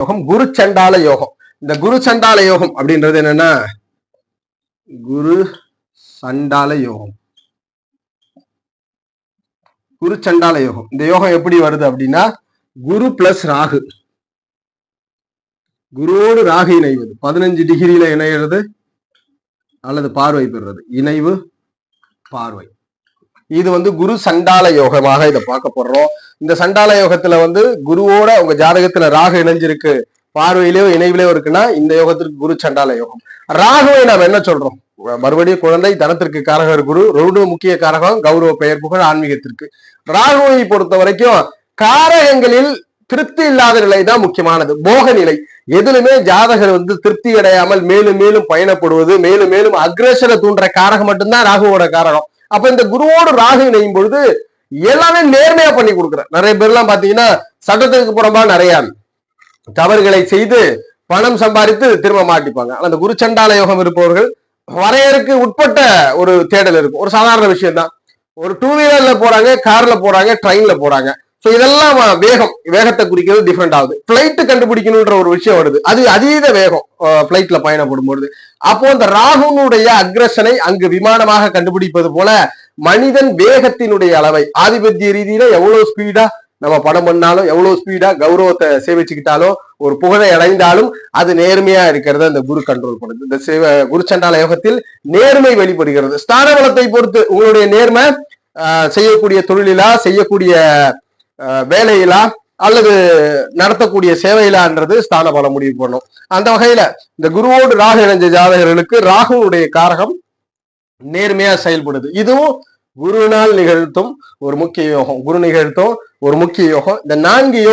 யோகம் குரு சண்டால யோகம். இந்த குரு சண்டால யோகம் அப்படின்றது என்னன்னா குரு சண்டால யோகம். குரு சண்டால யோகம். இந்த யோகம் எப்படி வருது அப்படின்னா குரு பிளஸ் ராகு. குருவோடு ராகு இணைவது. பதினஞ்சு டிகிரியில இணைகிறது அல்லது பார்வை பெறுறது. இணைவு பார்வை. இது வந்து குரு சண்டால யோகமாக இதை பார்க்க போடுறோம் இந்த சண்டால யோகத்துல வந்து குருவோட உங்க ஜாதகத்துல ராகு இணைஞ்சிருக்கு. பார்வையிலேயோ இணைவிலேயோ இருக்குன்னா இந்த யோகத்திற்கு குரு சண்டால யோகம் ராகுவை நாம் என்ன சொல்றோம்? மறுபடியும் குழந்தை தனத்திற்கு காரகர் குரு ரெண்டு முக்கிய காரகம் கௌரவ பெயர் புகழ் ஆன்மீகத்திற்கு. ராகுவை பொறுத்த வரைக்கும் காரகங்களில் திருப்தி இல்லாத நிலை தான் முக்கியமானது. போக நிலை. எதுலுமே ஜாதகர் வந்து திருப்தி அடையாமல் மேலும் மேலும் பயணப்படுவது மேலும் மேலும் அக்ரேஷனை தூண்டுற காரகம் மட்டும்தான் ராகுவோட காரகம். அப்ப இந்த குருவோடு ராகு இணையும் பொழுது எல்லாமே நேர்மையா பண்ணி கொடுக்குறேன். நிறைய பேர்லாம் பாத்தீங்கன்னா சட்டத்துக்கு புறம்பா நிறைய தவறுகளை செய்து பணம் சம்பாதித்து திரும்ப மாட்டிப்பாங்க. ஆனா அந்த குரு சண்டால யோகம் இருப்பவர்கள் வரையறுக்கு உட்பட்ட ஒரு தேடல் இருக்கும். ஒரு சாதாரண விஷயம் தான் ஒரு டூ வீலர்ல போறாங்க கார்ல போறாங்க ட்ரெயின்ல போறாங்க. ஸோ இதெல்லாம் வேகம். வேகத்தை குறிக்கிறது டிஃப்ரெண்ட் ஆகுது. பிளைட் கண்டுபிடிக்கணுன்ற ஒரு விஷயம் வருது. அது அதீத வேகம் பிளைட்ல பயணப்படும் பொழுது அப்போ அந்த ராகுனுடைய அக்ரஷனை அங்கு விமானமாக கண்டுபிடிப்பது போல மனிதன் வேகத்தினுடைய அளவை ஆதிபத்திய ரீதியில எவ்வளவு ஸ்பீடா நம்ம படம் பண்ணாலும் எவ்வளவு ஸ்பீடா கௌரவத்தை சேவிச்சுக்கிட்டாலும் ஒரு புகழை அடைந்தாலும் அது நேர்மையா இருக்கிறத அந்த குரு கண்ட்ரோல் பண்ணுது. இந்த சேவ குரு சண்டால யோகத்தில் நேர்மை வெளிப்படுகிறது. ஸ்தான பலத்தை பொறுத்து உங்களுடைய நேர்மை செய்யக்கூடிய தொழிலா செய்யக்கூடிய வேலையிலா அல்லது நடத்தக்கூடிய சேவையிலான்றது ஸ்தான பலம் முடிவு பண்ணும் அந்த வகையில இந்த குருவோடு ராகு இணைஞ்ச ஜாதகர்களுக்கு ராகுனுடைய காரகம் நேர்மையா செயல்படுது. இதுவும் குருவினால் நிகழ்த்தும் ஒரு முக்கிய யோகம். குரு நிகழ்த்தும் ஒரு முக்கிய யோகம். இந்த நான்கு யோகம்